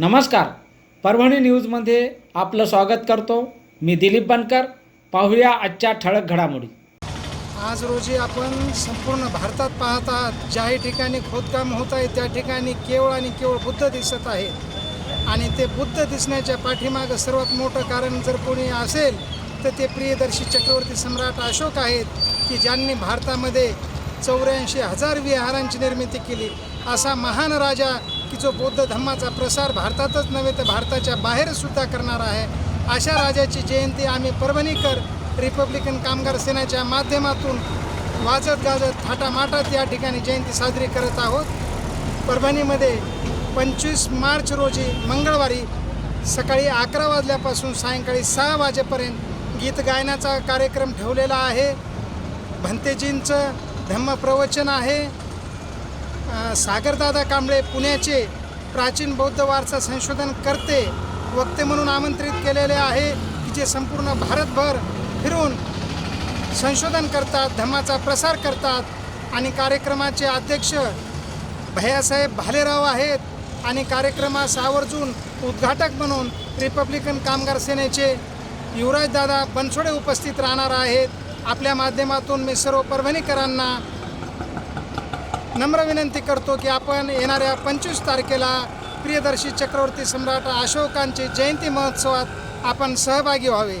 नमस्कार. परभणी न्यूजमध्ये आपलं स्वागत करतो. मी दिलीप बनकर. पाहूया आजच्या ठळक घडामोडी. आज रोजी आपण संपूर्ण भारतात पाहत आहात ज्याही ठिकाणी खोदकाम होत आहे त्या ठिकाणी केवळ आणि केवळ बुद्ध दिसत आहे. आणि ते बुद्ध दिसण्याच्या पाठीमागं सर्वात मोठं कारण जर कोणी असेल तर ते प्रियदर्शी चक्रवर्ती सम्राट अशोक आहेत की ज्यांनी भारतामध्ये चौऱ्याऐंशी हजार विहारांची निर्मिती केली. असा महान राजा की जो बौद्ध धम्माचा प्रसार भारतातच नव्हे तर भारताच्या बाहेरसुद्धा करणार आहे अशा राजाची जयंती आम्ही परभणीकर रिपब्लिकन कामगार सेनेच्या माध्यमातून वाजत गाजत थाटामाटात या ठिकाणी जयंती साजरी करत आहोत. परभणीमध्ये पंचवीस मार्च रोजी मंगळवारी सकाळी अकरा वाजल्यापासून सायंकाळी सहा वाजेपर्यंत गीत गायनाचा कार्यक्रम ठेवलेला आहे. भंतेजींचं धम्मप्रवचन आहे. सागरदादा कांबळे पुण्याचे प्राचीन बौद्ध वारसा संशोधन करते वक्ते म्हणून आमंत्रित केलेले आहे की जे संपूर्ण भारतभर फिरून संशोधन करतात धम्माचा प्रसार करतात आणि कार्यक्रमाचे अध्यक्ष भैयासाहेब भालेराव आहेत आणि कार्यक्रमास आवर्जून उद्घाटक म्हणून रिपब्लिकन कामगार सेनेचे युवराजदादा बनसोडे उपस्थित राहणार आहेत. आपल्या माध्यमातून मी सर्व परभणीकरांना नम्र विनंती करतो की आपण येणाऱ्या पंचवीस तारखेला प्रियदर्शी चक्रवर्ती सम्राट अशोकांची जयंती महोत्सवात आपण सहभागी व्हावे.